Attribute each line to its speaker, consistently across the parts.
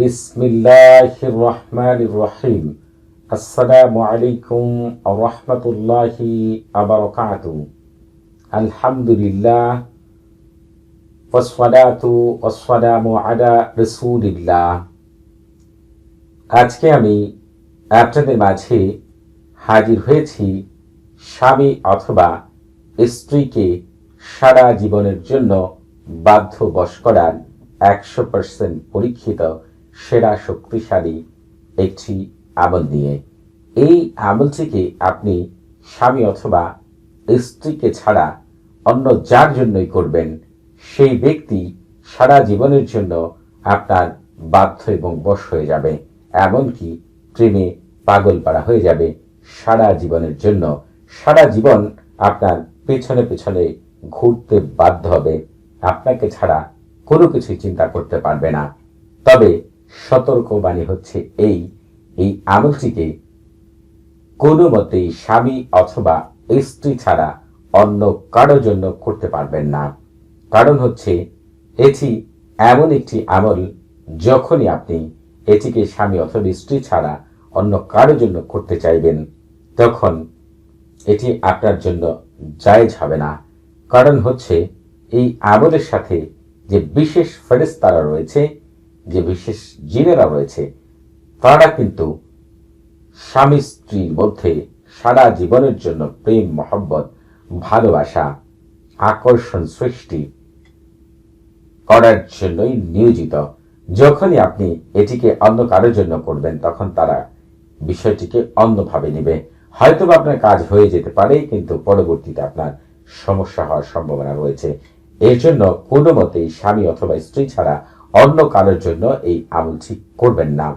Speaker 1: বিসমিল্লাহির রহমানির রহিম। আসসালামু আলাইকুম আলহামদুলিল্লাহ আলা আজকে আমি আপনাদের মাঝে হাজির হয়েছি স্বামী অথবা স্ত্রীকে সারা জীবনের জন্য বাধ্য বশ করার একশো পার্সেন্ট পরীক্ষিত সেরা শক্তিশালী একটি আমল নিয়ে। এই আমলটিকে আপনি স্বামী অথবা স্ত্রীকে ছাড়া অন্য যার জন্যই করবেন, সেই ব্যক্তি সারা জীবনের জন্য আপনার বাধ্য এবং বশ হয়ে যাবে। এমনকি প্রেমে পাগল পাড়া হয়ে যাবে সারা জীবনের জন্য। সারা জীবন আপনার পেছনে পেছনে ঘুরতে বাধ্য হবে। আপনাকে ছাড়া কোনো কিছুই চিন্তা করতে পারবে না। তবে সতর্কবাণী হচ্ছে এই। এই আমলটিকে কোনো মতেই স্বামী অথবা স্ত্রী ছাড়া অন্য কারও জন্য করতে পারবেন না। কারণ হচ্ছে, এটি এমন একটি আমল যখনই আপনি এটিকে স্বামী অথবা স্ত্রী ছাড়া অন্য কারও জন্য করতে চাইবেন, তখন এটি আপনার জন্য জায়জ হবে না। কারণ হচ্ছে, এই আমলের সাথে যে বিশেষ ফেরেস্তারা রয়েছে যে বিশেষ জিনেরা রয়েছে, তারা কিন্তু স্বামী স্ত্রীর মধ্যে সারা জীবনের জন্য প্রেম, মহব্বত, ভালোবাসা, আকর্ষণ সৃষ্টি করার জন্যই নিয়োজিত। যখনই আপনি এটিকে অন্য কারোর জন্য করবেন, তখন তারা বিষয়টিকে অন্যভাবে নেবে। হয়তো আপনার কাজ হয়ে যেতে পারে, কিন্তু পরবর্তীতে আপনার সমস্যা হওয়ার সম্ভাবনা রয়েছে। এর জন্য কোনো মতেই স্বামী অথবা স্ত্রী ছাড়া অন্য কারোর জন্য এই আমলটি করবেন না।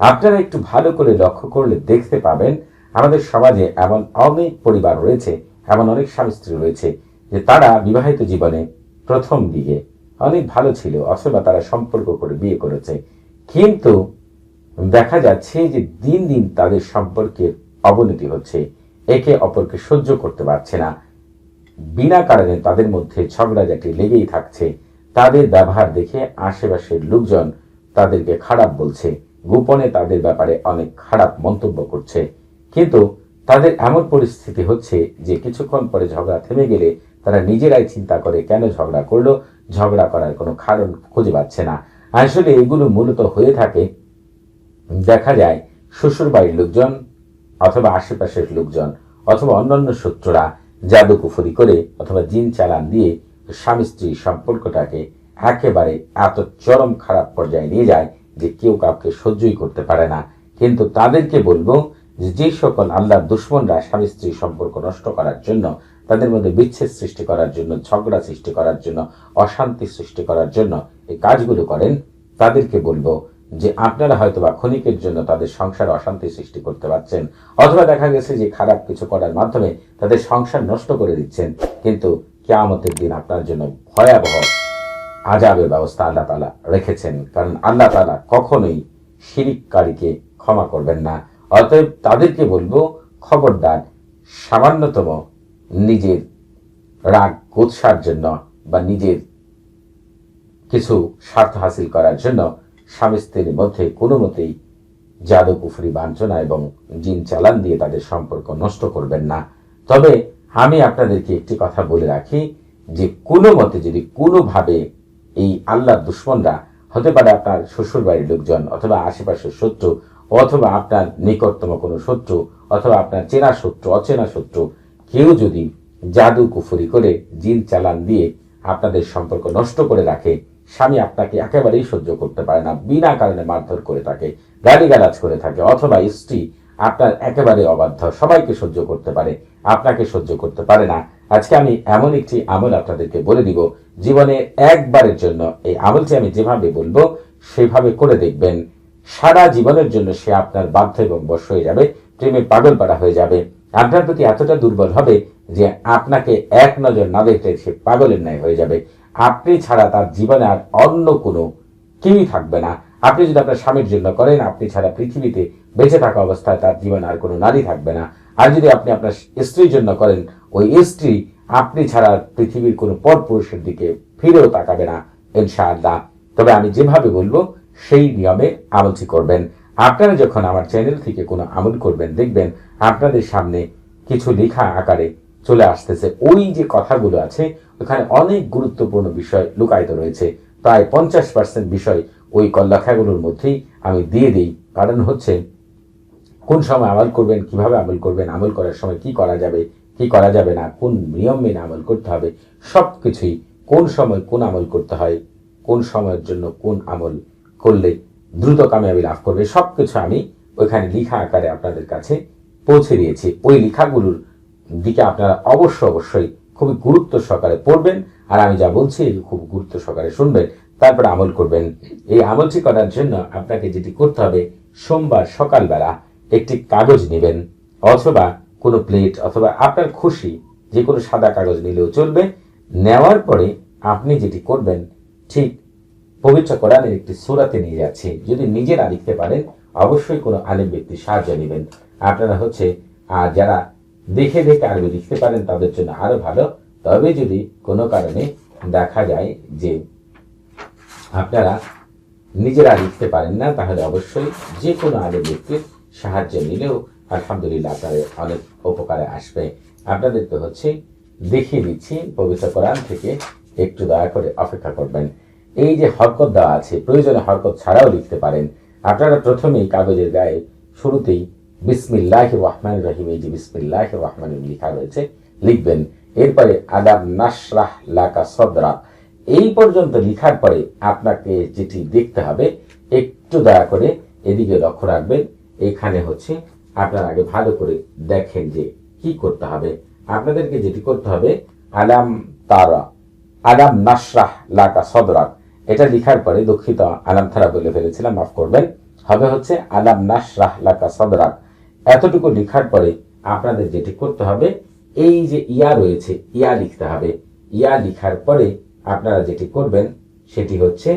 Speaker 1: আপনারা একটু ভালো করে লক্ষ্য করলে দেখতে পাবেন, আমাদের সমাজে এমন অনেক পরিবার রয়েছে, এমন অনেক স্বামী স্ত্রী রয়েছে যে তারা বিবাহিত জীবনে প্রথম দিকে অনেক ভালো ছিল, অথবা তারা সম্পর্ক করে বিয়ে করেছে। কিন্তু দেখা যাচ্ছে যে দিন দিন তাদের সম্পর্কের অবনতি হচ্ছে, একে অপরকে সহ্য করতে পারছে না। বিনা কারণে তাদের মধ্যে ঝগড়াঝাটি লেগেই থাকছে। তাদের ব্যবহার দেখে আশেপাশের লোকজন তাদেরকে খারাপ বলছে। গোপনে তাদের ব্যাপারে অনেক খারাপ মন্তব্য করছে। কিন্তু তাদের এমন পরিস্থিতি হচ্ছে যে কিছুক্ষণ পরে ঝগড়া থেমে গেলে তারা নিজেরাই চিন্তা করে কেন ঝগড়া করল, ঝগড়া করার কোনো কারণ খুঁজে পাচ্ছে না। আসলে এগুলো মূলত হয়ে থাকে, দেখা যায় শ্বশুর বাড়ির লোকজন অথবা আশেপাশের লোকজন অথবা অন্যান্য শত্রুরা জাদু কুফুরি করে অথবা জিন চালান দিয়ে স্বামী স্ত্রী সম্পর্কটাকে একেবারে এত চরম খারাপ পর্যায়ে নিয়ে যায় যে কেউ কাউকে সহ্যই করতে পারে না। কিন্তু তাদেরকে বলব যে সকল আল্লাহর দুশ্মনরা স্বামী স্ত্রী সম্পর্ক নষ্ট করার জন্য, তাদের মধ্যে বিচ্ছেদ সৃষ্টি করার জন্য, ঝগড়া সৃষ্টি করার জন্য, অশান্তি সৃষ্টি করার জন্য এই কাজগুলো করেন, তাদেরকে বলব যে আপনারা হয়তো বা ক্ষণিকের জন্য তাদের সংসারে অশান্তি সৃষ্টি করতে পারছেন, অথবা দেখা গেছে যে খারাপ কিছু করার মাধ্যমে তাদের সংসার নষ্ট করে দিচ্ছেন, কিন্তু কেয়ামতের দিন আপনার জন্য ভয়াবহ আজাবের ব্যবস্থা আল্লাহ তালা রেখেছেন। কারণ আল্লাহ তালা কখনোই শিরিককারীকে ক্ষমা করবেন না। অতএব তাদেরকে বলব, খবরদার, সামান্যতম নিজের রাগ গোৎসার জন্য বা নিজের কিছু স্বার্থ হাসিল করার জন্য স্বামী স্ত্রীর মধ্যে কোনো মতেই জাদু পুফুরি বাঞ্ছনা এবং জিন চালান দিয়ে তাদের সম্পর্ক নষ্ট করবেন না। তবে আমি আপনাদেরকে একটি কথা বলে রাখি যে কোনো মতে যদি কোনোভাবে এই আল্লাহ দুশ্মনরা, হতে পারে আপনার শ্বশুর বাড়ির লোকজন অথবা আশেপাশের শত্রু অথবা আপনার নিকটতম কোনো শত্রু অথবা আপনার চেনা শত্রু, অচেনা শত্রু, কেউ যদি জাদু কুফুরি করে, জিন চালান দিয়ে আপনাদের সম্পর্ক নষ্ট করে রাখে, স্বামী আপনাকে একেবারেই সহ্য করতে পারে না, বিনা কারণে মারধর করে থাকে, গালিগালাজ করে থাকে, অথবা স্ত্রী আপনার একেবারে অবাধ্য। সবাইকে সহ্য করতে পারে। আপনাকে সহ্য করতে পারে না। আজকে আমি এমন একটি আমল আপনাদেরকে বলে দিব। জীবনে একবারের জন্য এই আমলটি আমি যেভাবে বলব, সেভাবে করে দেখবেন। সারা জীবনের জন্য সে আপনার বাধ্য এবং বশ হয়ে যাবে। প্রেমে পাগল পাড়া হয়ে যাবে। আপনার প্রতি এতটা দুর্বল হবে যে আপনাকে এক নজর না দেখলে সে পাগলের ন্যায় হয়ে যাবে। আপনি ছাড়া তার জীবনে আর অন্য কোনো কেউই থাকবে না। আপনি যদি আপনার স্বামীর জন্য করেন, আপনি ছাড়া পৃথিবীতে বেঁচে থাকা অবস্থায় তার জীবনে আর কোনো নারী থাকবে না। আর যদি আপনি আপনার স্ত্রীর জন্য করেন, ওই স্ত্রী আপনি ছাড়া পৃথিবীর কোনো পর পুরুষের দিকে ফিরেও তাকাবে না, ইনশাআল্লাহ। তবে আমি যেভাবে বলব, সেই নিয়মে আমলটি করবেন। আপনারা যখন আমার চ্যানেল থেকে কোনো আমল করবেন, দেখবেন আপনাদের সামনে কিছু লেখা আকারে চলে আসতেছে। ওই যে কথাগুলো আছে, ওখানে অনেক গুরুত্বপূর্ণ বিষয় লুকায়িত রয়েছে। প্রায় পঞ্চাশ পার্সেন্ট বিষয় ওই লেখাগুলোর মধ্যেই আমি দিয়ে দিই। কারণ হচ্ছে, কোন সময় আমল করবেন, কীভাবে আমল করবেন, আমল করার সময় কি করা যাবে, কি করা যাবে না, কোন নিয়ম মেনে আমল করতে হবে সব কিছুই কোন সময় কোন আমল করতে হয়, কোন সময়ের জন্য কোন আমল করলে দ্রুত কামিয়াবি লাভ করবে সব কিছু আমি ওইখানে লিখা আকারে আপনাদের কাছে পৌঁছে দিয়েছি। ওই লেখাগুলোর দিকে আপনারা অবশ্য অবশ্যই খুবই গুরুত্ব সহকারে পড়বেন, আর আমি যা বলছি, খুব গুরুত্ব সহকারে শুনবেন। তারপরে আমল করবেন। এই আমলটি করার জন্য আপনাকে যেটি করতে হবে, সোমবার সকালবেলা একটি কাগজ নেবেন, অথবা কোনো প্লেট অথবা আপনার খুশি যে কোনো সাদা কাগজ নিলেও চলবে। নেওয়ার পরে আপনি যেটি করবেন, ঠিক পবিত্র কোরআনের একটি সুরাতে নিয়ে যাচ্ছে। যদি নিজেরা লিখতে পারেন, অবশ্যই কোনো আলেম ব্যক্তির সাহায্য নেবেন। আপনারা হচ্ছে, আর যারা দেখে দেখে আরবি লিখতে পারেন, তাদের জন্য আরও ভালো। তবে যদি কোনো কারণে দেখা যায় যে আপনারা নিজেরা লিখতে পারেন না, তাহলে অবশ্যই যে কোনো আলেম ব্যক্তির সাহায্য নিলেও আলহামদুলিল্লাহ আপনাদের অনেক উপকারে আসবে। আপনাদের তো হচ্ছে দেখিয়ে দিচ্ছি, পবিত্র কোরআন থেকে একটু দয়া করে অপেক্ষা করবেন। এই যে হরকত দেওয়া আছে, প্রয়োজনে হরকত ছাড়াও লিখতে পারেন। আপনারা প্রথমেই কাগজের গায়ে শুরুতেই বিসমিল্লাহ রহমান রহিম, এই যে বিসমিল্লাহ রহমান লেখা রয়েছে, লিখবেন। এরপরে আদাব নাসরাহ লাকা সদরা এই পর্যন্ত লিখার পরে আপনাকে যেটি দেখতে হবে, একটু দয়া করে এদিকে লক্ষ্য রাখবেন। এখানে হচ্ছে আপনার আগে ভালো করে দেখেন যে কি করতে হবে। আপনাদেরকে যেটি করতে হবে, আলাম তারা, আলাম নাসরাহ লাকা সদরাক এটা লিখার পরে দুঃখিত, আলাম থারা বলে ফেলেছিলাম, মাফ করবেন। হবে হচ্ছে আলাম নাসরাহ লাকা সদরাক এতটুকু লিখার পরে আপনাদের যেটি করতে হবে, এই যে ইয়া রয়েছে, ইয়া লিখতে হবে। ইয়া লিখার পরে আপনারা যেটি করবেন, সেটি হচ্ছে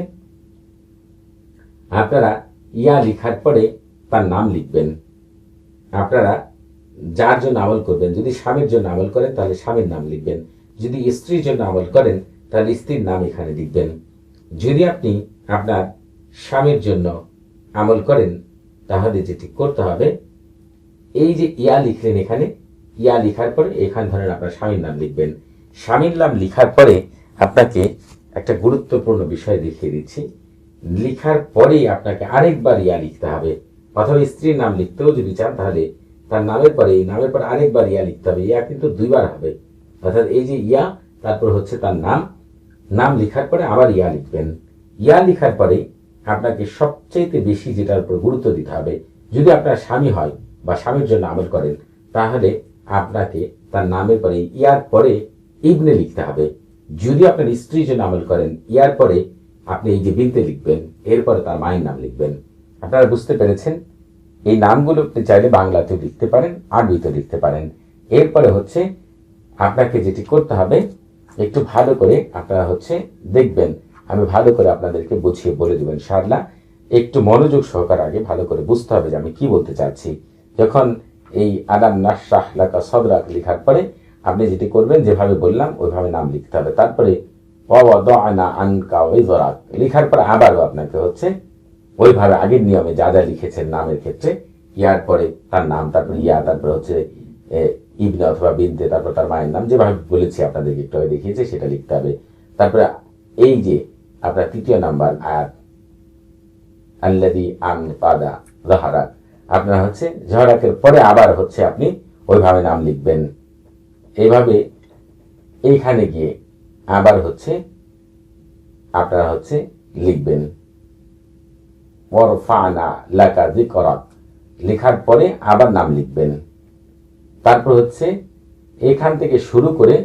Speaker 1: আপনারা ইয়া লিখার পরে তার নাম লিখবেন। আপনারা যার জন্য আমল করবেন, যদি স্বামীর জন্য আমল করেন, তাহলে স্বামীর নাম লিখবেন। যদি স্ত্রীর জন্য আমল করেন, তাহলে স্ত্রীর নাম এখানে লিখবেন। যদি আপনি আপনার স্বামীর জন্য আমল করেন, তাহলে যেটি করতে হবে, এই যে ইয়া লিখলেন এখানে, ইয়া লিখার পরে এখান ধরেন আপনার স্বামীর নাম লিখবেন। স্বামীর নাম লিখার পরে আপনাকে একটা গুরুত্বপূর্ণ বিষয় দেখিয়ে দিচ্ছি। লিখার পরেই আপনাকে আরেকবার ইয়া লিখতে হবে। অথবা স্ত্রীর নাম লিখতেও যদি চান, তাহলে তার নামের পরে, এই নামের পরে আরেকবার ইয়া লিখতে হবে। ইয়া কিন্তু দুইবার হবে। অর্থাৎ এই যে ইয়া, তারপর হচ্ছে তার নাম। নাম লিখার পরে আবার ইয়া লিখবেন। ইয়া লিখার পরে আপনাকে সবচেয়ে বেশি যেটার উপর গুরুত্ব দিতে হবে, যদি আপনার স্বামী হয় বা স্বামীর জন্য আমল করেন, তাহলে আপনাকে তার নামের পরে ইয়ার পরে ইবনে লিখতে হবে। যদি আপনার স্ত্রী যে আমল করেন, ইয়ার পরে আপনি এই যে বিনতে লিখবেন, এরপরে তার মায়ের নাম লিখবেন। আপনারা বুঝতে পেরেছেন? এই নামগুলো আপনি চাইলে বাংলাতেও লিখতে পারেন, আরবিতেও লিখতে পারেন। এরপরে হচ্ছে আপনাকে যেটি করতে হবে, একটু ভালো করে আপনারা হচ্ছে দেখবেন। আমি ভালো করে আপনাদেরকে বুঝিয়ে বলে দেবেন সারলা একটু মনোযোগ সহকার আগে ভালো করে বুঝতে হবে যে আমি কি বলতে চাচ্ছি যখন এই আদাম নাসাহ লাকা সদরাক লেখার পরে আপনি যেটি করবেন, যেভাবে বললাম, ওইভাবে নাম লিখতে হবে। তারপরে লেখার পরে আবারও আপনাকে হচ্ছে ওইভাবে আগের নিয়মে যা যা লিখেছেন নামের ক্ষেত্রে, ইয়ার পরে তার নাম, তারপরে ইয়া, তারপরে হচ্ছে ইবনে অথবা বিনতে, তারপর তার মায়ের নাম, যেভাবে বলেছি আপনাদেরকে একটু আগে দেখিয়েছে, সেটা লিখতে হবে। তারপরে এই যে আপনার তৃতীয় নাম্বার আয়াত আল্লাদি আন পাদা জহারাক আপনার হচ্ছে জহরাকের পরে আবার হচ্ছে আপনি ওইভাবে নাম লিখবেন। এইভাবে এইখানে গিয়ে আবার হচ্ছে আপনারা হচ্ছে লিখবেন। ওরফানা লাকা যিকরাক লেখার পরে আবার নাম লিখবেন। তারপর হচ্ছে এখান থেকে শুরু করে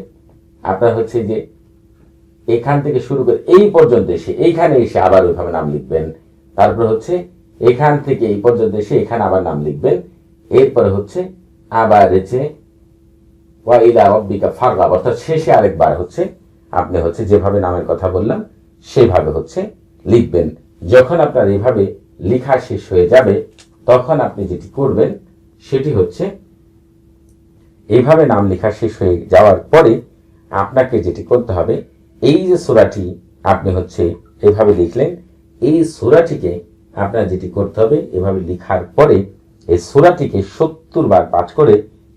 Speaker 1: আপনার হচ্ছে যে এখান থেকে শুরু করে এই পর্যন্ত এসে এইখানে এসে আবার ওইভাবে নাম লিখবেন। তারপর হচ্ছে এখান থেকে এই পর্যন্ত এসে এখানে আবার নাম লিখবেন। এরপরে হচ্ছে আবার হচ্ছে ওয়াইলা রব্বিকা ফারগাব অর্থাৎ শেষে আরেকবার হচ্ছে, আপনি হচ্ছে যেভাবে নামের কথা বললাম সেভাবে হচ্ছে লিখবেন। যখন আপনার এইভাবে লেখা শেষ হয়ে যাবে, তখন আপনি যেটি করবেন, সেটি হচ্ছে এইভাবে নাম লেখা শেষ হয়ে যাওয়ার পরে আপনাকে যেটি করতে হবে, এই যে সোরাটি আপনি হচ্ছে এইভাবে লিখলেন, এই সুরাটিকে আপনার যেটি করতে হবে, এভাবে লিখার পরে এই সুরাটিকে সত্তর বার পাঠ করে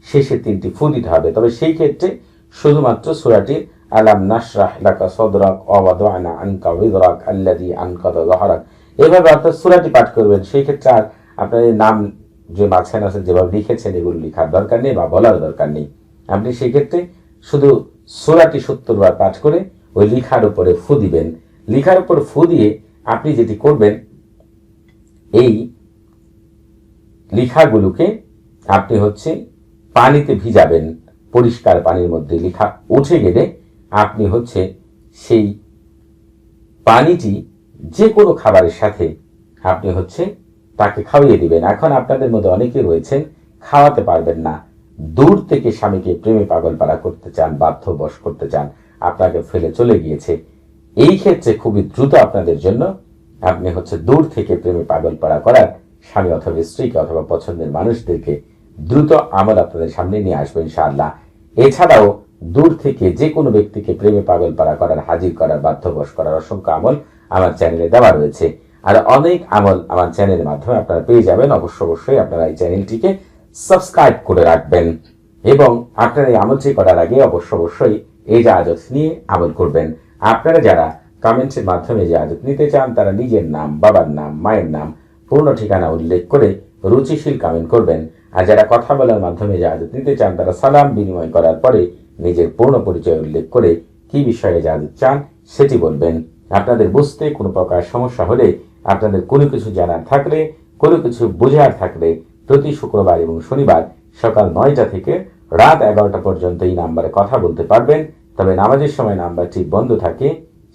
Speaker 1: শেষে তিনটি ফু হবে। তবে সেই ক্ষেত্রে শুধুমাত্র সুরাটি আলাম নাসরাহ লাকা সদরাক অবাদ আনা আনকা উযরাক আল্লাদি আনকাদা যহরাক। এভাবে অর্থাৎ সুরাটি পাঠ করবেন, সেই ক্ষেত্রে আর আপনার নাম যে মাঝখানে আছে, যেভাবে লিখেছেন, এগুলো লেখার দরকার নেই বা বলার দরকার নেই। আপনি সেই ক্ষেত্রে শুধু সুরাটি সত্তর বার পাঠ করে ওই লিখার উপরে ফু দিবেন। লিখার উপর ফু দিয়ে আপনি যেটি করবেন, এই লিখাগুলোকে আপনি হচ্ছে পানিতে ভিজাবেন, পরিষ্কার পানির মধ্যে লেখা উঠে গেলে আপনি হচ্ছে সেই পানিটি যে কোনো খাবারের সাথে আপনি হচ্ছে তাকে খাওয়িয়ে দিবেন। এখন আপনাদের মধ্যে অনেকে রয়েছেন, খাওয়াতে পারবেন না। দূর থেকে স্বামীকে প্রেমে পাগল পাড়া করতে চান বাধ্য বশ করতে চান, আপনাকে ফেলে চলে গিয়েছে। এই ক্ষেত্রে খুবই দ্রুত আপনাদের জন্য আপনি হচ্ছে দূর থেকে প্রেমে পাগল পাড়া করার স্বামী অথবা স্ত্রীকে অথবা পছন্দের মানুষদেরকে দ্রুত আমল আপনাদের সামনে নিয়ে আসবেন ইনশাআল্লাহ। এছাড়াও দূর থেকে যে কোনো ব্যক্তিকে প্রেমে পাগল পাড়া করার, হাজির করার, বাধ্যবশ করার অসংখ্য আমল আমার চ্যানেলে দেওয়া রয়েছে। আর অনেক আমল আমার চ্যানেলের মাধ্যমে আপনারা পেয়ে যাবেন। অবশ্য অবশ্যই আপনারা এই চ্যানেলটিকে সাবস্ক্রাইব করে রাখবেন এবং আপনারা এই আমলটি করার আগে অবশ্য অবশ্যই এই জাহাজত নিয়ে আমল করবেন। আপনারা যারা কমেন্টের মাধ্যমে জাহাজত নিতে চান, তারা নিজের নাম, বাবার নাম, মায়ের নাম, পূর্ণ ঠিকানা উল্লেখ করে রুচিশীল কমেন্ট করবেন। আর যারা কথা বলার মাধ্যমে জাহাজত নিতে চান, তারা সালাম বিনিময় করার পরে নিজের পূর্ণ পরিচয় উল্লেখ করে কি বিষয়ে জাহাজত চান সেটি বলবেন। আপনাদের বুঝতে কোনো প্রকার সমস্যা হলে, আপনাদের কোনো কিছু জানার থাকলে, কোনো কিছু বোঝার থাকলে প্রতি শুক্রবার এবং শনিবার সকাল নয়টা থেকে রাত এগারোটা পর্যন্ত এই নাম্বারে কথা বলতে পারবেন। তবে নামাজের সময় নাম্বারটি বন্ধ থাকে,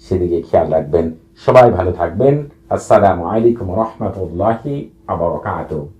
Speaker 1: সেদিকে খেয়াল রাখবেন। সবাই ভালো থাকবেন। আসসালামু আলাইকুম রহমতুল্লাহি আবরকাতুহ